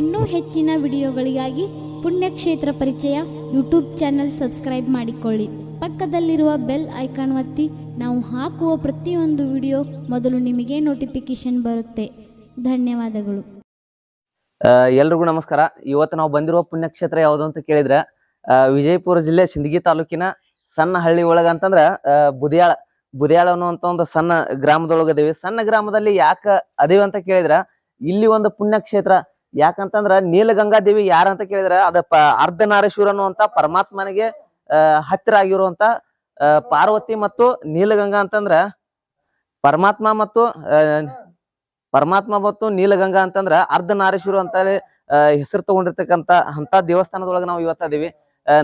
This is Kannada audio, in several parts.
ಇನ್ನೂ ಹೆಚ್ಚಿನ ವಿಡಿಯೋಗಳಿಗಾಗಿ ಪುಣ್ಯಕ್ಷೇತ್ರ ಪರಿಚಯ ಯೂಟ್ಯೂಬ್ ಚಾನೆಲ್ ಸಬ್ಸ್ಕ್ರೈಬ್ ಮಾಡಿಕೊಳ್ಳಿ. ಪಕ್ಕದಲ್ಲಿರುವ ಬೆಲ್ ಐಕಾನ್ ಒತ್ತಿ ನಾವು ಹಾಕುವ ಪ್ರತಿಯೊಂದು ವಿಡಿಯೋ ಮೊದಲು ನಿಮಗೆ ನೋಟಿಫಿಕೇಶನ್ ಬರುತ್ತೆ. ಧನ್ಯವಾದಗಳು. ಎಲ್ರಿಗೂ ನಮಸ್ಕಾರ. ಇವತ್ತು ನಾವು ಬಂದಿರುವ ಪುಣ್ಯಕ್ಷೇತ್ರ ಯಾವುದು ಅಂತ ಕೇಳಿದ್ರೆ ವಿಜಯಪುರ ಜಿಲ್ಲೆ ಸಿಂದಗಿ ತಾಲೂಕಿನ ಸಣ್ಣ ಹಳ್ಳಿ ಒಳಗ ಅಂತಂದ್ರೆ ಆ, ಬುದಿಯಾಳ. ಬುದಿಯಾಳ ಅನ್ನುವಂತ ಒಂದು ಸಣ್ಣ ಗ್ರಾಮದೊಳಗ ಅದೇವಿ. ಸಣ್ಣ ಗ್ರಾಮದಲ್ಲಿ ಯಾಕ ಅದೇವಿ ಅಂತ ಕೇಳಿದ್ರ? ಇಲ್ಲಿ ಒಂದು ಪುಣ್ಯಕ್ಷೇತ್ರ. ಯಾಕಂತಂದ್ರ ನೀಲಗಂಗಾ ದೇವಿ ಯಾರಂತ ಕೇಳಿದ್ರ? ಅದ ಪ ಅರ್ಧನಾರೇಶ್ವರ ಅನ್ನುವಂತ ಪರಮಾತ್ಮನಿಗೆ ಅಹ್ ಹತ್ತಿರ ಆಗಿರುವಂತ ಪಾರ್ವತಿ ಮತ್ತು ನೀಲಗಂಗಾ ಅಂತಂದ್ರ ಪರಮಾತ್ಮ ಮತ್ತು ಪರಮಾತ್ಮ ಮತ್ತು ನೀಲಗಂಗಾ ಅಂತಂದ್ರ ಅರ್ಧನಾರೇಶ್ವರ ಅಂತ ಹೆಸರು ತಗೊಂಡಿರ್ತಕ್ಕಂತ ಅಂತ ದೇವಸ್ಥಾನದೊಳಗ ನಾವು ಇವತ್ತ ಅದೀವಿ. ಆ,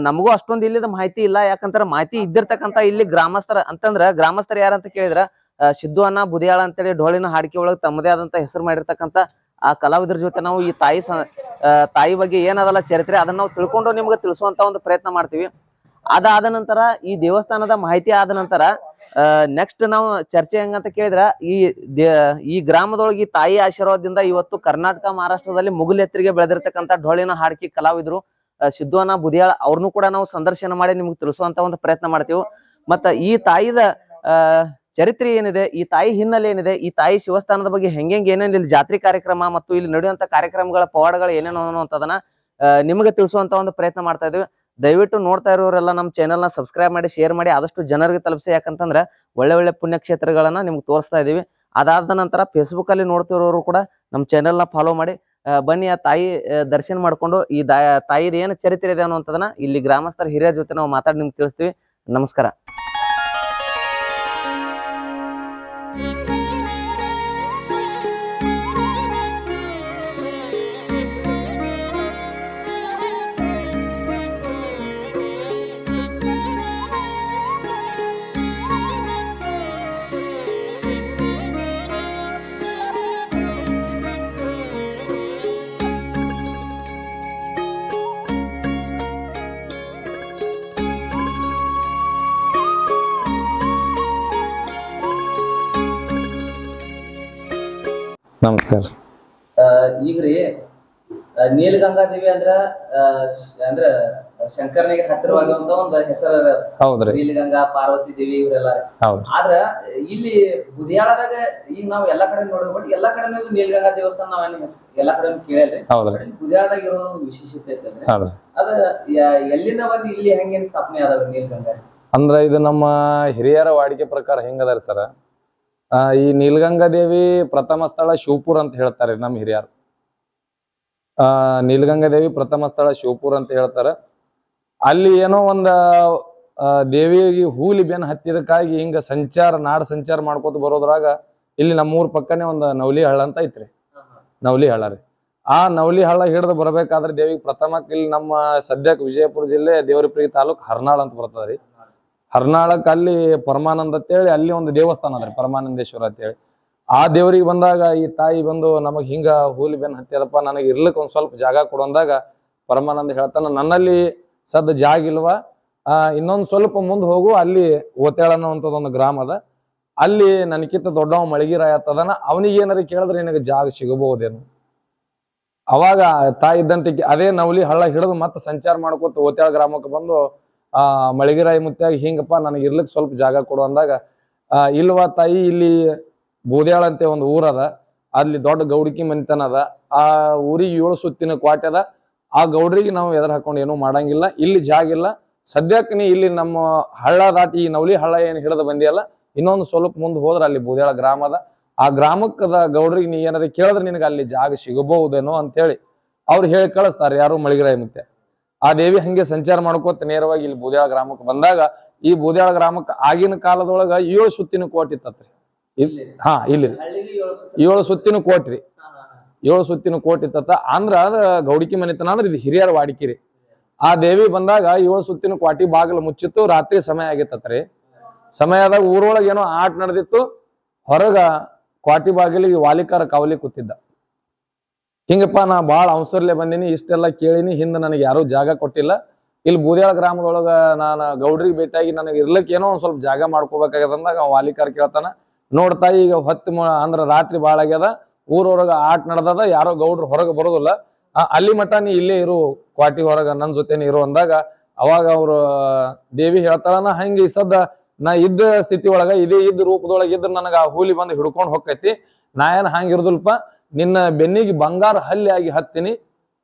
ನಮಗೂ ಅಷ್ಟೊಂದು ಇಲ್ಲಿದ ಮಾಹಿತಿ ಇಲ್ಲ. ಯಾಕಂತಾರ ಮಾಹಿತಿ ಇದ್ದಿರ್ತಕ್ಕಂತ ಇಲ್ಲಿ ಗ್ರಾಮಸ್ಥರ, ಅಂತಂದ್ರ ಗ್ರಾಮಸ್ಥರ ಯಾರಂತ ಕೇಳಿದ್ರ ಸಿದ್ದು ಅನ್ನ ಬುದಿಯಾಳ ಅಂತೇಳಿ ಡೋಳಿನ ಹಾಡಿಕೆ ಒಳಗೆ ತಮ್ಮದೇ ಆದಂತ ಹೆಸರು ಮಾಡಿರ್ತಕ್ಕಂತ ಆ ಕಲಾವಿದರ ಜೊತೆ ನಾವು ಈ ತಾಯಿ ತಾಯಿ ಬಗ್ಗೆ ಏನದಲ್ಲ ಚರಿತ್ರೆ, ಅದನ್ನ ನಾವು ತಿಳ್ಕೊಂಡು ನಿಮ್ಗೆ ತಿಳಿಸುವಂತ ಒಂದು ಪ್ರಯತ್ನ ಮಾಡ್ತೀವಿ. ಅದಾದ ನಂತರ ಈ ದೇವಸ್ಥಾನದ ಮಾಹಿತಿ ಆದ ನಂತರ ನೆಕ್ಸ್ಟ್ ನಾವು ಚರ್ಚೆ ಹೆಂಗಂತ ಕೇಳಿದ್ರ, ಈ ಈ ಗ್ರಾಮದೊಳಗೆ ತಾಯಿ ಆಶೀರ್ವಾದದಿಂದ ಇವತ್ತು ಕರ್ನಾಟಕ, ಮಹಾರಾಷ್ಟ್ರದಲ್ಲಿ ಮುಗುಲೆತ್ತರಿಗೆ ಬೆಳೆದಿರ್ತಕ್ಕಂಥ ಢೋಳಿನ ಹಾಡ್ಕಿ ಕಲಾವಿದರು ಅನ್ನ ಬುದಿಯಾಳ ಅವ್ರನ್ನೂ ಕೂಡ ನಾವು ಸಂದರ್ಶನ ಮಾಡಿ ನಿಮ್ಗೆ ತಿಳಿಸುವಂತ ಒಂದು ಪ್ರಯತ್ನ ಮಾಡ್ತೀವಿ. ಮತ್ತ ಈ ತಾಯಿದ ಚರಿತ್ರೆ ಏನಿದೆ ಈ ತಾಯಿ ಹಿನ್ನೆಲೆ ಏನಿದೆ ಈ ತಾಯಿ ಶಿವಸ್ಥಾನದ ಬಗ್ಗೆ ಹೆಂಗೆಂಗ್ ಏನೇನು ಇಲ್ಲಿ ಜಾತ್ರೆ ಕಾರ್ಯಕ್ರಮ ಮತ್ತು ಇಲ್ಲಿ ನಡೆಯುವಂತ ಕಾರ್ಯಕ್ರಮಗಳ ಪವಾಡಗಳು ಏನೇನು ಅನ್ನುವಂಥದನ್ನ ಆ, ನಿಮಗೆ ತಿಳಿಸುವಂತ ಒಂದು ಪ್ರಯತ್ನ ಮಾಡ್ತಾ ಇದೀವಿ. ದಯವಿಟ್ಟು ನೋಡ್ತಾ ಇರೋರೆಲ್ಲ ನಮ್ಮ ಚಾನೆಲ್ನ ಸಬ್ಸ್ಕ್ರೈಬ್ ಮಾಡಿ ಶೇರ್ ಮಾಡಿ ಆದಷ್ಟು ಜನರಿಗೆ ತಲುಪಿಸಿ. ಯಾಕಂತಂದ್ರೆ ಒಳ್ಳೆ ಒಳ್ಳೆ ಪುಣ್ಯಕ್ಷೇತ್ರಗಳನ್ನ ನಿಮ್ಗೆ ತೋರಿಸ್ತಾ ಇದೀವಿ. ಅದಾದ ನಂತರ ಫೇಸ್ಬುಕ್ ಅಲ್ಲಿ ನೋಡ್ತಿರೋರು ಕೂಡ ನಮ್ಮ ಚಾನೆಲ್ನ ಫಾಲೋ ಮಾಡಿ ಬನ್ನಿ, ಆ ತಾಯಿ ದರ್ಶನ ಮಾಡ್ಕೊಂಡು ಈ ದಾ, ತಾಯಿದ ಏನು ಚರಿತ್ರೆ ಇದೆ ಅನ್ನುವಂಥದನ್ನ ಇಲ್ಲಿ ಗ್ರಾಮಸ್ಥರ ಹಿರಿಯರ ಜೊತೆ ನಾವು ಮಾತಾಡಿ ನಿಮ್ಗೆ ತಿಳಿಸ್ತೀವಿ. ನಮಸ್ಕಾರ. ನಮಸ್ಕಾರ. ಈಗ್ರಿ ನೀಲಗಂಗಾ ದೇವಿ ಅಂದ್ರ ಅಂದ್ರ ಶಂಕರನಿಗೆ ಹತ್ತಿರವಾಗಿರುವಂತ ಒಂದು ಹೆಸರು ಹೌದ್ರಿ. ನೀಲಗಂಗಾ ಪಾರ್ವತಿ ದೇವಿ ಇವರೆಲ್ಲ ಆದ್ರ ಇಲ್ಲಿ ಬುದಿಯಾಳದಾಗ ಈಗ ನಾವ್ ಎಲ್ಲಾ ಕಡೆ ನೋಡೋದು ಬಟ್ ಎಲ್ಲಾ ಕಡೆ ನೀಲಗಂಗಾ ದೇವಸ್ಥಾನ ನಾವ್ ಎಲ್ಲಾ ಕಡೆ ಕೇಳಿದ್ರೆ ಹೌದ್ರಿ. ಬುದಿಯಾಳದಾಗ ಇರೋದು ಒಂದು ವಿಶೇಷತೆ ಐತಲ್ರಿ. ಅದ ಎಲ್ಲಿಂದ ಬಂದು ಇಲ್ಲಿ ಹೆಂಗೇನ್ ಸ್ಥಾಪನೆ ಅದ ನೀಲಗಂಗಾ ಅಂದ್ರ ಇದು ನಮ್ಮ ಹಿರಿಯರ ವಾಡಿಕೆ ಪ್ರಕಾರ ಹೆಂಗದಾರಿ ಸರ? ಈ ನೀಲಗಂಗಾ ದೇವಿ ಪ್ರಥಮ ಸ್ಥಳ ಶಿವಪುರ ಅಂತ ಹೇಳ್ತಾರೆ ನಮ್ಮ ಹಿರಿಯರು. ಆ, ನೀಲಗಂಗಾ ದೇವಿ ಪ್ರಥಮ ಸ್ಥಳ ಶಿವಪುರ ಅಂತ ಹೇಳ್ತಾರೆ. ಅಲ್ಲಿ ಏನೋ ಒಂದ ದೇವಿಯಾಗಿ ಹೂಲಿ ಬೆನ್ ಹತ್ತಿದಕ್ಕಾಗಿ ಹಿಂಗ ಸಂಚಾರ, ನಾಡ ಸಂಚಾರ ಮಾಡ್ಕೋತ ಬರೋದ್ರಾಗ ಇಲ್ಲಿ ನಮ್ಮೂರ್ ಪಕ್ಕನೆ ಒಂದ್ ನವಲಿ ಹಳ್ಳ ಅಂತ ಐತ್ರಿ. ನವಲಿ ಹಳ್ಳ ರೀ. ಆ ನವಲಿ ಹಳ್ಳ ಹಿಡಿದು ಬರ್ಬೇಕಾದ್ರೆ ದೇವಿಗೆ ಪ್ರಥಮಕ್ಕೆ ಇಲ್ಲಿ ನಮ್ಮ ಸದ್ಯಕ್ಕೆ ವಿಜಯಪುರ ಜಿಲ್ಲೆ ದೇವರಪುರಿ ತಾಲೂಕ್ ಹರ್ನಾಳ್ ಅಂತ ಬರ್ತದ್ರಿ ಹರ್ನಾಳಕ್ ಅಲ್ಲಿ ಪರಮಾನಂದ ಅಂತೇಳಿ ಅಲ್ಲಿ ಒಂದು ದೇವಸ್ಥಾನ ಅದ್ರಿ ಪರಮಾನಂದೇಶ್ವರ ಅಂತೇಳಿ ಆ ದೇವ್ರಿಗೆ ಬಂದಾಗ ಈ ತಾಯಿ ಬಂದು ನಮಗ್ ಹಿಂಗ ಹೂಲಿ ಬೆನ್ ಹತ್ತಿರಪ್ಪ ನನಗೆ ಇರ್ಲಿಕ್ಕೆ ಒಂದ್ ಸ್ವಲ್ಪ ಜಾಗ ಕೊಡು ಅಂದಾಗ ಪರಮಾನಂದ ಹೇಳ್ತಾನ, ನನ್ನಲ್ಲಿ ಸದ್ ಜಾಗ ಇಲ್ವಾ? ಇನ್ನೊಂದ್ ಸ್ವಲ್ಪ ಮುಂದೆ ಹೋಗು, ಅಲ್ಲಿ ಓತೇಳ ಒಂದು ಗ್ರಾಮ ಅದ. ಅಲ್ಲಿ ನನಗಿಂತ ದೊಡ್ಡವ ಮಳಗಿರಾಯ ಆತದನ ಅವನಿಗೆ ಏನಾರ ಕೇಳಿದ್ರೆ ನಿನಗೆ ಜಾಗ ಸಿಗಬಹುದೇನು. ಅವಾಗ ತಾಯಿ ಇದ್ದಂತೆ ಅದೇ ನವಲಿ ಹಳ್ಳ ಹಿಡಿದು ಮತ್ತೆ ಸಂಚಾರ ಮಾಡ್ಕೊತ ಓತ್ಯಾಳ ಗ್ರಾಮಕ್ಕೆ ಬಂದು ಆ, ಮಳಿಗಿರಾಯಿ ಮುತ್ಯಾಗ ಹಿಂಗಪ್ಪ, ನನಗೆ ಇರ್ಲಿಕ್ಕೆ ಸ್ವಲ್ಪ ಜಾಗ ಕೊಡು ಅಂದಾಗ ಇಲ್ವಾ ತಾಯಿ, ಇಲ್ಲಿ ಬೂದ್ಯಾಳ ಅಂತ ಒಂದು ಊರದ ಅಲ್ಲಿ ದೊಡ್ಡ ಗೌಡಿಕಿ ಮನಿತನ ಅದ. ಆ ಊರಿಗೆ ಏಳು ಸುತ್ತಿನ ಕ್ವಾಟೆ ಅದ. ಆ ಗೌಡ್ರಿಗೆ ನಾವು ಎದುರು ಹಾಕೊಂಡು ಏನೂ ಮಾಡಂಗಿಲ್ಲ. ಇಲ್ಲಿ ಜಾಗ ಇಲ್ಲ. ಸದ್ಯಕ್ಕೆ ಇಲ್ಲಿ ನಮ್ಮ ಹಳ್ಳ ದಾಟಿ ಈ ನವಲಿ ಹಳ್ಳ ಏನು ಹಿಡಿದು ಬಂದಿಯಲ್ಲ, ಇನ್ನೊಂದು ಸ್ವಲ್ಪ ಮುಂದೆ ಹೋದ್ರೆ ಅಲ್ಲಿ ಬೂದ್ಯಾಳ ಗ್ರಾಮ ಅದ. ಆ ಗ್ರಾಮಕ್ಕದ ಗೌಡ್ರಿಗೆ ನೀ ಏನಾರ ಕೇಳಿದ್ರೆ ನಿನಗೆ ಅಲ್ಲಿ ಜಾಗ ಸಿಗಬಹುದೇನೋ ಅಂತೇಳಿ ಅವ್ರು ಹೇಳಿ ಕಳಿಸ್ತಾರೆ ಯಾರು ಮಳಿಗಿರಾಯಿ ಮುತ್ತೆ ಆ ದೇವಿ ಹಂಗೆ ಸಂಚಾರ ಮಾಡ್ಕೋತ ನೇರವಾಗಿ ಇಲ್ಲಿ ಬೂದ್ಯಾಳ ಗ್ರಾಮಕ್ಕೆ ಬಂದಾಗ ಈ ಬೂದ್ಯಾಳ ಗ್ರಾಮಕ್ಕೆ ಆಗಿನ ಕಾಲದೊಳಗ ಏಳು ಸುತ್ತಿನ ಕೋಟಿ ಇತ್ತತ್ರಿ ಹಾ ಇಲ್ಲಿ ಏಳು ಸುತ್ತು. ಏಳು ಸುತ್ತಿನ ಕೋಟಿ ರೀ ಹಾ, ಹಾ, ಹಾ. ಏಳು ಸುತ್ತಿನ ಕೋಟಿ ಇತ್ತತ್ತ ಅಂದ್ರ ಅದ ಗೌಡಿಕಿ ಮನೆತನ ಅಂದ್ರೆ ಇದು ಹಿರಿಯರ ವಾಡಿಕೆ ರೀ ಆ ದೇವಿ ಬಂದಾಗ ಏಳು ಸುತ್ತಿನ ಕ್ವಾಟಿ ಬಾಗಿಲು ಮುಚ್ಚಿತ್ತು ರಾತ್ರಿ ಸಮಯ ಆಗಿತ್ತತ್ರಿ. ಸಮಯದಾಗ ಊರೊಳಗೆ ಏನೋ ಆಟ ನಡೆದಿತ್ತು. ಹೊರಗ ಕ್ವಾಟಿ ಬಾಗಿಲಿಗೆ ವಾಲಿಕಾರ ಕಾವಲಿ ಕೂತಿದ್ದ. ಹಿಂಗಪ್ಪ, ನಾ ಭಾಳ ಅವಸರ್ಲೆ ಬಂದೀನಿ, ಇಷ್ಟೆಲ್ಲ ಕೇಳಿನಿ, ಹಿಂದೆ ನನಗೆ ಯಾರೂ ಜಾಗ ಕೊಟ್ಟಿಲ್ಲ. ಇಲ್ಲಿ ಬೂದ್ಯಾಳ ಗ್ರಾಮದೊಳಗ ನಾನು ಗೌಡ್ರಿಗೆ ಭೇಟಿಯಾಗಿ ನನಗೆ ಇರ್ಲಿಕ್ಕೆ ಏನೋ ಒಂದು ಸ್ವಲ್ಪ ಜಾಗ ಮಾಡ್ಕೋಬೇಕಾಗ್ಯದಂದಾಗ ವಾಲಿಕಾರ ಕೇಳ್ತಾನ ನೋಡ್ತಾ ಈಗ ಹೊತ್ತು ಅಂದ್ರ ರಾತ್ರಿ ಭಾಳ ಆಗ್ಯದ ಊರೊರಗ ಆಟ ನಡೆದದ, ಯಾರೋ ಗೌಡ್ರು ಹೊರಗೆ ಬರೋದಿಲ್ಲ. ಅಲ್ಲಿ ಮಠ ನೀ ಇಲ್ಲೇ ಇರು, ಕ್ವಾಟಿ ಹೊರಗ ನನ್ನ ಜೊತೆನೇ ಇರು ಅಂದಾಗ ಅವಾಗ ಅವರು ದೇವಿ ಹೇಳ್ತಾಳ, ನಾ ಹಂಗ ಈ ಸದ್ದ ನಾ ಇದ್ದ ಸ್ಥಿತಿ ಒಳಗ, ಇದೇ ಇದ್ದ ರೂಪದೊಳಗೆ ಇದ್ರ ನನಗ ಆ ಹೂಲಿ ಬಂದು ಹಿಡ್ಕೊಂಡು ಹೋಗ್ತೈತಿ ನಾ ಏನ್ ಹಂಗಿರುದಿಲ್ಪ ನಿನ್ನ ಬೆನ್ನಿಗೆ ಬಂಗಾರ ಹಲ್ಲಿ ಆಗಿ ಹತ್ತೀನಿ.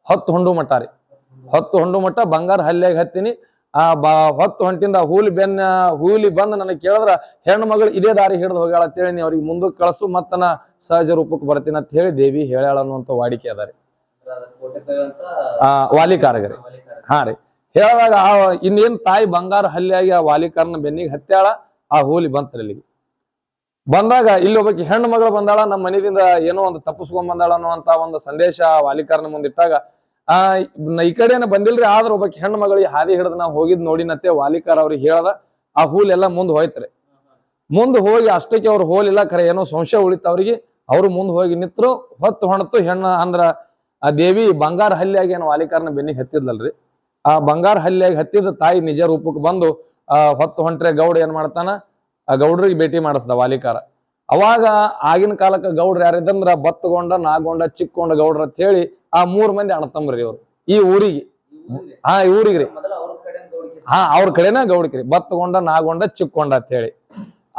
ಹೊತ್ತು ಹೊಂಡು ಮಟ್ಟಾರಿ ಹೊತ್ತು ಹೊಂಡು ಮಟ್ಟ, ಬಂಗಾರ ಹಲ್ಲಿಯಾಗಿ ಹತ್ತಿನಿ. ಆ ಬಾ, ಹೊತ್ತು ಹೊಂಟಿಂದ ಹೂಲಿ ಬೆನ್ನ, ಹೂಲಿ ಬಂದು ನನಗೆ ಕೇಳಿದ್ರ, ಹೆಣ್ಣು ಮಗಳು ಇದೇ ದಾರಿ ಹಿಡಿದು ಹೋಗ್ಯಾಳ ಅಂತೇಳಿ ನೀ ಅವ್ರಿಗೆ ಮುಂದಕ್ಕೆ ಕಳಿಸು, ಮತ್ತ ನಾ ಸಹಜ ರೂಪಕ್ಕೆ ಬರ್ತೀನಿ ಅಂತ ಹೇಳಿ ದೇವಿ ಹೇಳ್ಯಾಳ ಅನ್ನುವಂತ ವಾಡಿಕೆ ಅದ ಆ ವಾಲಿಕಾರಗರಿ ಹಾ ರೀ. ಹೇಳಿದಾಗ ಆ, ಇನ್ನೇನ್ ತಾಯಿ ಬಂಗಾರ ಹಲ್ಲಿಯಾಗಿ ಆ ವಾಲಿಕಾರನ ಬೆನ್ನಿಗೆ ಹತ್ಯಾಳ, ಆ ಹೂಲಿ ಬಂತ್ರಿ ಅಲ್ಲಿಗೆ. ಬಂದಾಗ ಇಲ್ಲಿ ಒಬ್ಬಾಕಿ ಹೆಣ್ಣು ಮಗಳು ಬಂದಾಳ, ನಮ್ಮ ಮನೆಯಿಂದ ಏನೋ ಒಂದು ತಪ್ಪಿಸ್ಕೊಂಡ್ ಬಂದಾಳ ಅನ್ನುವಂತ ಒಂದು ಸಂದೇಶ ವಾಲಿಕಾರನ ಮುಂದಿಟ್ಟಾಗ ಆ ಈ ಕಡೆನ ಬಂದಿಲ್ರಿ, ಆದ್ರ ಒಬ್ಬಾಕಿ ಹೆಣ್ಣು ಮಗಳಿಗೆ ಹಾದಿ ಹಿಡಿದ ನಾವು ಹೋಗಿದ್ ನೋಡಿನತ್ತೆ ವಾಲಿಕಾರ ಅವ್ರಿಗೆ ಹೇಳ್ದ, ಆ ಹೂಲೆಲ್ಲ ಮುಂದ್ ಹೋಯ್ತ್ರಿ. ಮುಂದ್ ಹೋಗಿ ಅಷ್ಟಕ್ಕೆ ಅವ್ರು ಹೋಲಿಲ್ಲ ಖರೆ ಏನೋ ಸಂಶಯ ಉಳಿತ ಅವ್ರಿಗೆ, ಅವ್ರು ಮುಂದ್ ಹೋಗಿ ನಿತ್ರು, ಹೊತ್ತು ಹೊಣತು ಹೆಣ್ಣ ಅಂದ್ರ, ಆ ದೇವಿ ಬಂಗಾರ ಹಲ್ಲಿಯಾಗಿ ಏನು ವಾಲಿಕಾರನ ಬೆನ್ನಿಗೆ ಹತ್ತಿದ್ಲಲ್ರಿ. ಆ ಬಂಗಾರ ಹಲ್ಲಿಯಾಗಿ ಹತ್ತಿದ ತಾಯಿ ನಿಜ ರೂಪಕ್ಕೆ ಬಂದು, ಆ, ಹೊತ್ತು ಹೊಂಟ್ರೆ ಗೌಡ ಏನ್ ಮಾಡ್ತಾನ ಗೌಡ್ರಿಗೆ ಭೇಟಿ ಮಾಡಿಸ್ದ ವಾಲಿಕಾರ. ಅವಾಗ ಆಗಿನ ಕಾಲಕ್ಕೆ ಗೌಡ್ರ ಯಾರಿದಂದ್ರ ಬತ್ತಗೊಂಡ ನಾಗೊಂಡ ಚಿಕ್ಕೊಂಡ ಗೌಡ್ರ ಅಂತ ಹೇಳಿ ಆ ಮೂರ್ ಮಂದಿ ಅಣತಂಬ್ರಿ ಇವ್ರು. ಈ ಊರಿಗೆ. ಹಾ ಈ ಊರಿಗ್ರಿ ಹಾ ಅವ್ರ ಕಡೆನ ಗೌಡ್ಕಿರಿ ಬತ್ತಗೊಂಡ ನಾಗೊಂಡ ಚಿಕ್ಕೊಂಡ ಅಂತ ಹೇಳಿ.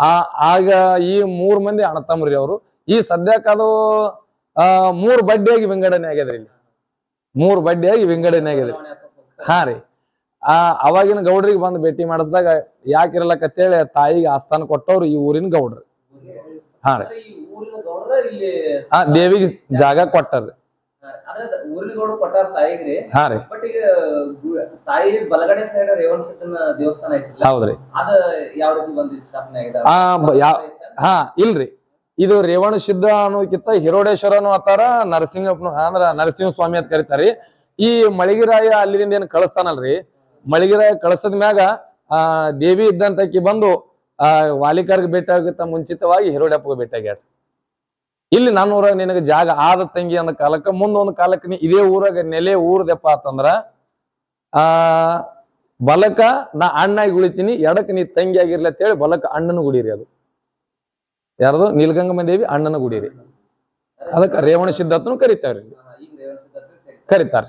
ಆ ಆಗ ಈ ಮೂರ್ ಮಂದಿ ಅಣತಂಬ್ರಿ ಅವರು. ಈ ಸದ್ಯಕ್ಕದು ಅದು ಆ ಮೂರ್ ಬಡ್ಡಿಯಾಗಿ ವಿಂಗಡಣೆ ಆಗ್ಯದ್ರಿ ಇಲ್ಲಿ. ಮೂರ್ ಬಡ್ಡಿಯಾಗಿ ವಿಂಗಡಣೆ ಆಗ್ಯದ್ರಿ. ಹಾ ರೀ. ಆ ಅವಾಗಿನ ಗೌಡ್ರಿಗೆ ಬಂದು ಭೇಟಿ ಮಾಡಿಸಿದಾಗ ಯಾಕಿರಲಕ್ಕಂತೇಳಿ ತಾಯಿಗೆ ಆಸ್ಥಾನ ಕೊಟ್ಟವ್ರು ಈ ಊರಿನ ಗೌಡ್ರಿ. ಹಾ ರೀ. ಆ ದೇವಿಗೆ ಜಾಗ ಕೊಟ್ಟಾರ್ರಿ ಹಾ ರೀ. ತಾಯಿ ಬಲಗಡೆ ಸೈಡ್ ರೇವಣ ದೇವಸ್ಥಾನ ಐತಿಲ್ಲ? ಹೌದ್ರಿ ಯಾವ ರೀತಿ ಹಾ ಇಲ್ರಿ. ಇದು ರೇವಣ ಸಿದ್ಧ ಅನ್ನೋಕ್ಕಿಂತ ಹಿರೋಡೇಶ್ವರನು ಅತ್ತಾರ ನರಸಿಂಹಪ್ಪನ ಅಂದ್ರ ನರಸಿಂಹ ಸ್ವಾಮಿ ಅಂತ ಕರಿತಾರಿ ಈ ಮಳಿಗಿರಾಯ ಅಲ್ಲಿಂದ ಏನ್ ಕಳಿಸ್ತಾನಲ್ರಿ? ಮಳಿಗಿರಾಯ ಕಳಸದ ಮ್ಯಾಗ, ಆ, ದೇವಿ ಇದ್ದಂತಕಿ ಬಂದು, ಆ, ವಾಲಿಕಾರ್ಗೆ ಭೇಟಿ ಆಗುತ್ತ ಮುಂಚಿತವಾಗಿ ಹಿರೋಡಪ್ಪಗೆ ಭೇಟಿ ಆಗ್ಯಾರ ಇಲ್ಲಿ ನನ್ನ ಊರಾಗ ನಿನಗೆ ಜಾಗ ಆದ ತಂಗಿ ಅಂದ ಕಾಲಕ್ಕ ಮುಂದೊಂದು ಕಾಲಕ್ಕೆ ನೀ ಇದೇ ಊರಾಗ ನೆಲೆ ಊರ್ದೆಪ್ಪ ಅಂತಂದ್ರ ಆ, ಬಲಕ ನಾ ಅಣ್ಣಾಗಿ ಉಳಿತೀನಿ, ಎಡಕ್ ನೀ ತಂಗಿ ಆಗಿರ್ಲಿ ಅಂತ ಹೇಳಿ ಬಲಕ ಅಣ್ಣನ ಗುಡಿರಿ ಅದು. ಯಾರದು? ನೀಲಗಂಗಮ್ಮ ದೇವಿ ಅಣ್ಣನ ಗುಡಿರಿ. ಅದಕ್ಕ ರೇವಣ ಸಿದ್ಧಾರ್ಥನು ಕರಿತಾವ್ರಿ ಕರಿತಾರ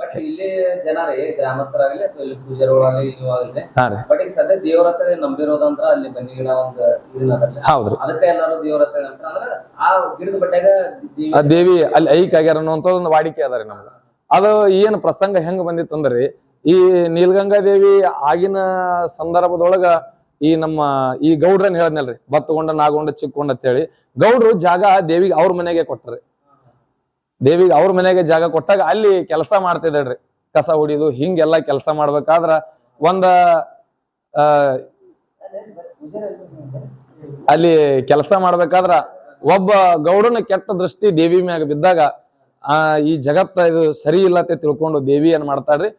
ಬಟ್ ಇಲ್ಲಿ ಜನ ಗ್ರಾಮಸ್ಥರಾಗಲಿ ಅಥವಾ ಇಲ್ಲಿ ಪೂಜಾರೊಳಗಾಗ್ಲಿ ಇಲ್ಲಿ ಆಗಲಿ ಹಾ ರೀ. ಬಟ್ ಈಗ ಸದ್ಯ ದೇವ್ರ ಹತ್ರ ನಂಬಿರೋದಂದ್ರ ಅಲ್ಲಿ ಬನ್ನಿ ಗಿಡ ಒಂದು ಇದನ್ನ ಹೌದ್ರಿ. ಅದಕ್ಕೆ ಎಲ್ಲಾರು ದೇವ್ರ ಹತ್ರ ನಂಬ್ತಾರ ಅಂದ್ರ ಆ ಗಿಡದ ಬಟ್ಟಾಗ ದೇವಿ ಆ ದೇವಿ ಅಲ್ಲಿ ಐಕ್ ಆಗ್ಯಾರ ಅನ್ನುವಂತ ಒಂದು ವಾಡಿಕೆ ಅದ ರೀ ನಮ್ಗೆ ಅದು ಏನ್ ಪ್ರಸಂಗ ಹೆಂಗ್ ಬಂದಿತ್ತಂದ್ರಿ ಈ ನೀಲಗಂಗಾ ದೇವಿ ಆಗಿನ ಸಂದರ್ಭದೊಳಗ ಈ ನಮ್ಮ ಈ ಗೌಡ್ರನ್ ಹೇಳದ್ನಲ್ರಿ ಬತ್ತಗೊಂಡ ನಾಗೊಂಡ ಚಿಕ್ಕೊಂಡ ಅಂತೇಳಿ ಗೌಡ್ರು ಜಾಗ ದೇವಿಗೆ ಅವ್ರ ಮನೆಗೆ ಕೊಟ್ರಿ ದೇವಿಗೆ ಅವ್ರ ಮನೆಗೆ ಜಾಗ ಕೊಟ್ಟಾಗ ಅಲ್ಲಿ ಕೆಲಸ ಮಾಡ್ತಿದ್ದಾಳ್ರಿ. ಕಸ ಹೊಡಿದು ಹಿಂಗೆಲ್ಲ ಕೆಲಸ ಮಾಡ್ಬೇಕಾದ್ರ ಒಂದ ಅಲ್ಲಿ ಕೆಲಸ ಮಾಡ್ಬೇಕಾದ್ರ ಒಬ್ಬ ಗೌಡನ ಕೆಟ್ಟ ದೃಷ್ಟಿ ದೇವಿ ಮ್ಯಾಗ ಬಿದ್ದಾಗ, ಆ, ಈ ಜಗತ್ತ ಇದು ಸರಿ ಇಲ್ಲ ತಿಳ್ಕೊಂಡು ದೇವಿ ಏನ್ ಮಾಡ್ತಾಳ್ರಿ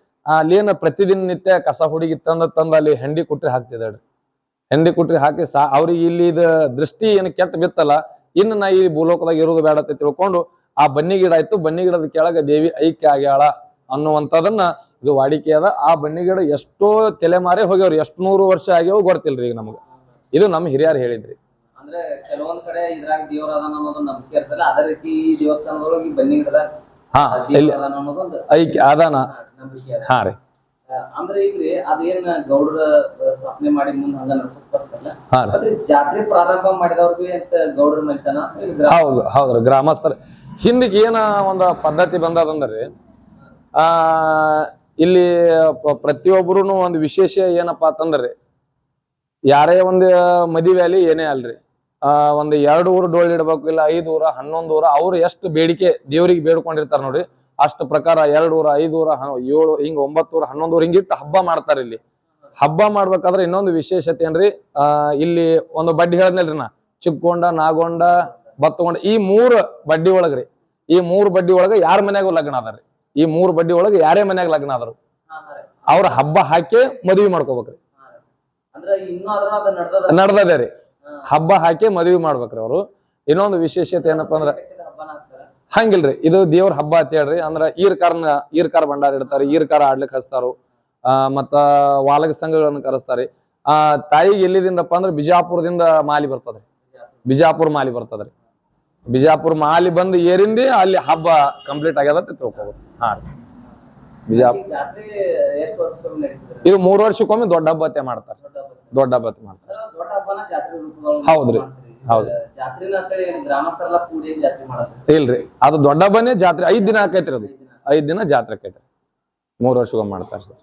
ಏನ ಪ್ರತಿದಿನ ನಿತ್ಯ ಕಸ ಹುಡುಗಿ ತಂದ ತಂದ ಅಲ್ಲಿ ಹೆಂಡಿ ಕುಟ್ರಿ ಹಾಕ್ತಿದ್ದಾಳ್ರಿ. ಹೆಂಡಿ ಕುಟ್ರಿ ಹಾಕಿ ಸಾ, ಅವ್ರಿಗೆ ಇಲ್ಲಿ ಇದ ದೃಷ್ಟಿ ಏನ್ ಕೆಟ್ಟ ಬಿತ್ತಲ್ಲ, ಇನ್ನು ನಾ ಈ ಭೂಲೋಕದಾಗ ಇರೋದು ಬೇಡ ತಿಳ್ಕೊಂಡು ಆ ಬನ್ನಿ ಗಿಡ ಆಯ್ತು ಬನ್ನಿ ಗಿಡದ ಕೆಳಗ ದೇವಿ ಐಕ್ಯ ಆಗ್ಯಾಳ ಅನ್ನುವಂಥದನ್ನ ಇದು ವಾಡಿಕೆ ಅದ. ಆ ಬನ್ನಿ ಗಿಡ ಎಷ್ಟೋ ತಲೆಮಾರಿ ಹೋಗ್ಯವ್ರಿ ಎಷ್ಟು ನೂರು ವರ್ಷ ಆಗ್ಯಾವ ಗೊತ್ತಿಲ್ರಿ ಈಗ ನಮ್ಗೆ. ಇದು ನಮ್ಮ ಹಿರಿಯರು ಹೇಳಿದ್ರಿ. ಅಂದ್ರೆ ಕೆಲವೊಂದ್ ಕಡೆ ಇದ್ರಾಗ ದೇವ್ರ ಅದಾನ ಅನ್ನೋದು ನಂಬಿಕೆ ಇರ್ತಲ್ಲ ಅದೇ ರೀತಿ ಈ ದೇವಸ್ಥಾನದೊಳಗೆ ಈ ಬನ್ನಿ ಗಿಡದ ಹಾ ಇಲ್ಲಿ ಐಕ್ಯ ಅದಾನ. ಹಾ ರೀ. ಅಂದ್ರೆ ಈಗ್ರಿ ಅದೇನ್ ಗೌಡ್ರ ಸ್ಥಾಪನೆ ಮಾಡಿ ಮುಂದ್ ಹಂಗ ಬರ್ತಲ್ಲ ಜಾತ್ರೆ ಪ್ರಾರಂಭ ಮಾಡಿದವ್ರಿಗೆ ಅಂತ ಗೌಡ್ರ ಮನೆತನ ಹೌದು ಹೌದ್ರಿ ಗ್ರಾಮಸ್ಥರ ಹಿಂದಕ್ಕೆ ಏನ ಒಂದು ಪದ್ಧತಿ ಬಂದದಂದ್ರೆ, ಆ, ಇಲ್ಲಿ ಪ್ರತಿಯೊಬ್ಬರು ಒಂದು ವಿಶೇಷ ಏನಪ್ಪಾ ಅಂತಂದ್ರೆ, ಯಾರೇ ಒಂದು ಮದುವೆ ಅಲ್ಲಿ ಏನೇ ಅಲ್ರಿ ಆ, ಒಂದು ಎರಡು ಊರು ಡೋಳ್ ಇಡ್ಬೇಕು, ಇಲ್ಲ ಐದು ಊರ, ಹನ್ನೊಂದು ಊರ, ಅವ್ರು ಎಷ್ಟು ಬೇಡಿಕೆ ದೇವರಿಗೆ ಬೇಡ್ಕೊಂಡಿರ್ತಾರ ನೋಡಿ, ಅಷ್ಟು ಪ್ರಕಾರ ಎರಡು ಊರ, ಐದು ಊರ ಏಳು, ಹಿಂಗ ಒಂಬತ್ತು ಊರ, ಹನ್ನೊಂದು ಊರ ಹಿಂಗಿಟ್ಟು ಹಬ್ಬ ಮಾಡ್ತಾರ ಇಲ್ಲಿ. ಹಬ್ಬ ಮಾಡ್ಬೇಕಾದ್ರೆ ಇನ್ನೊಂದು ವಿಶೇಷತೆ ಏನ್ರಿ, ಆ, ಇಲ್ಲಿ ಒಂದು ಬಡ್ಡಿ ಹೇಳದ್ನಲ್ರಿ ನಾ ಚಿಕ್ಕೊಂಡ ನಾಗೊಂಡ ಬತ್ತಗೊಂಡ ಈ ಮೂರು ಬಡ್ಡಿ ಒಳಗ್ರಿ ಈ ಮೂರು ಬಡ್ಡಿ ಒಳಗ ಯಾರ ಮನೆಯಾಗ ಲಗ್ನ ಅದಾರಿ ಈ ಮೂರು ಬಡ್ಡಿ ಒಳಗ ಯಾರೇ ಮನ್ಯಾಗ ಲಗ್ನ ಆದರು. ಅವ್ರ ಹಬ್ಬ ಹಾಕಿ ಮದ್ವಿ ಮಾಡ್ಕೋಬೇಕ್ರಿ ನಡ್ದದ ರೀ. ಹಬ್ಬ ಹಾಕಿ ಮದ್ವಿ ಮಾಡ್ಬೇಕ್ರಿ ಅವರು. ಇನ್ನೊಂದು ವಿಶೇಷತೆ ಏನಪ್ಪಾ ಅಂದ್ರ ಹಂಗಿಲ್ರಿ ಇದು ದೇವ್ರ ಹಬ್ಬ ಅಂತ ಹೇಳ್ರಿ. ಅಂದ್ರ ಈರ್ಕಾರ್ನ, ಈರ್ಕಾರ್ ಭಂಡಾರ ಇಡ್ತಾರ, ಈರ್ಕಾರ ಆಡ್ಲಿಕ್ಕೆ ಹಚ್ತಾರು. ಆ, ಮತ್ತ ವಾಲಗ ಸಂಘಗಳನ್ನ ಕರೆಸ್ತಾರೆ. ಆ, ತಾಯಿಗೆ ಎಲ್ಲಿದಿಂದಪ್ಪ ಅಂದ್ರ ಬಿಜಾಪುರದಿಂದ ಮಾಲಿ ಬರ್ತದ್ರಿ ಬಿಜಾಪುರ ಮಾಲಿ ಬರ್ತದ್ರಿ ಬಿಜಾಪುರ ಮಾಲಿ ಬಂದು ಏರಿಂದಿ ಅಲ್ಲಿ ಹಬ್ಬ ಕಂಪ್ಲೀಟ್ ಆಗ್ಯದ ತಿಳ್ಕೊಬೋದು. ಹಾ. ಬಿಜಾಪುರ. ಇದು ಮೂರು ವರ್ಷಕ್ಕೊಮ್ಮೆ ದೊಡ್ಡ ಹಬ್ಬತೆ ಮಾಡ್ತಾರೆ. ದೊಡ್ಡ ಹಬ್ಬತೆ ಮಾಡ್ತಾರೆ. ಹೌದ್ರಿ. ಹೌದು. ಇಲ್ರಿ ಅದು ದೊಡ್ಡ ಹಬ್ಬನೇ ಜಾತ್ರೆ ಐದ್ ದಿನ ಆಕೈತ್ರಿ ಅದು. ಐದ್ ದಿನ ಜಾತ್ರೆ ಆಕೈತ್ರಿ. ಮೂರು ವರ್ಷಕ್ಕೊಮ್ಮೆ ಮಾಡ್ತಾರೆ ಸರ್.